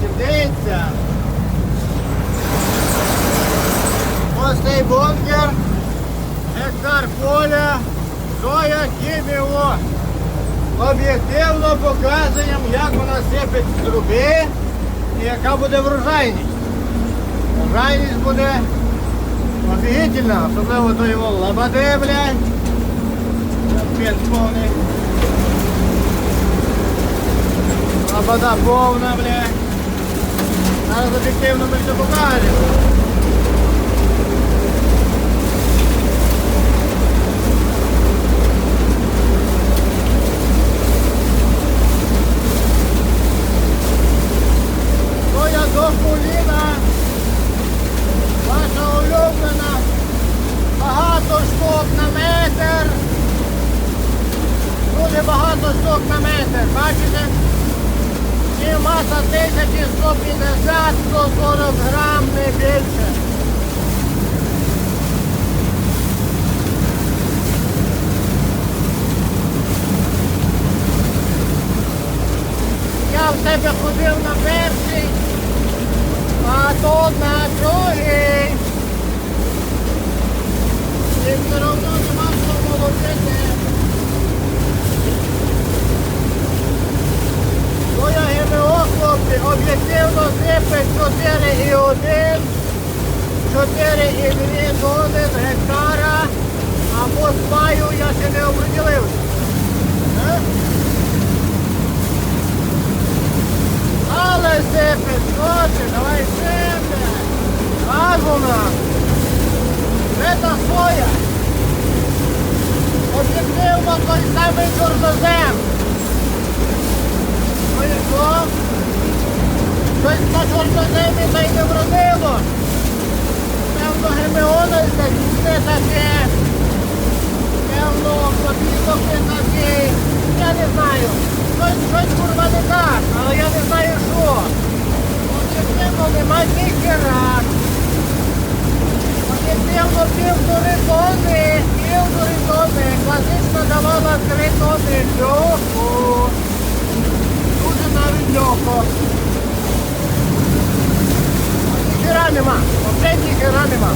хлопці. Ось цей бункер, гектар поля, соя, кібіво. Об'єктивно показуємо, як вона сипить з труби і яка буде врожайність. Врожайність буде офігітельна, особливо до його лабади, блядь. Капець повний. Лобода повна, блядь. Зараз об'єктивно ми все покажемо. Соя до коліна. Ваша улюблена. Багато штук на метр. Дуже багато штук на метр. Бачите? І маса 1150-140 грам, не більше. Я в себе ходив на перший, а то на другий. І все одно нема що молотити. Твоя ГМО, хлопці, об'єктивно сипить 4,1, 4,2 тони з гектара, або з маю я ще не оприділився. Е? Але сипить, хлопці, давай сипе. Разума. Це соя. Об'єктивно той самий чорнозем. Ну і що? Чорноземі та й не вродило. Певно, гемеона не таке. Певно, попіток не такий. Я не знаю. Щось, щось курва не так, але я не знаю що. Об'єктивно нема ні хера. Об'єктивно півтори тони, півтори тони. Класично давала три тони льоху. Дуже навіть льохо. Ніхера нема. Взагалі ніхера нема.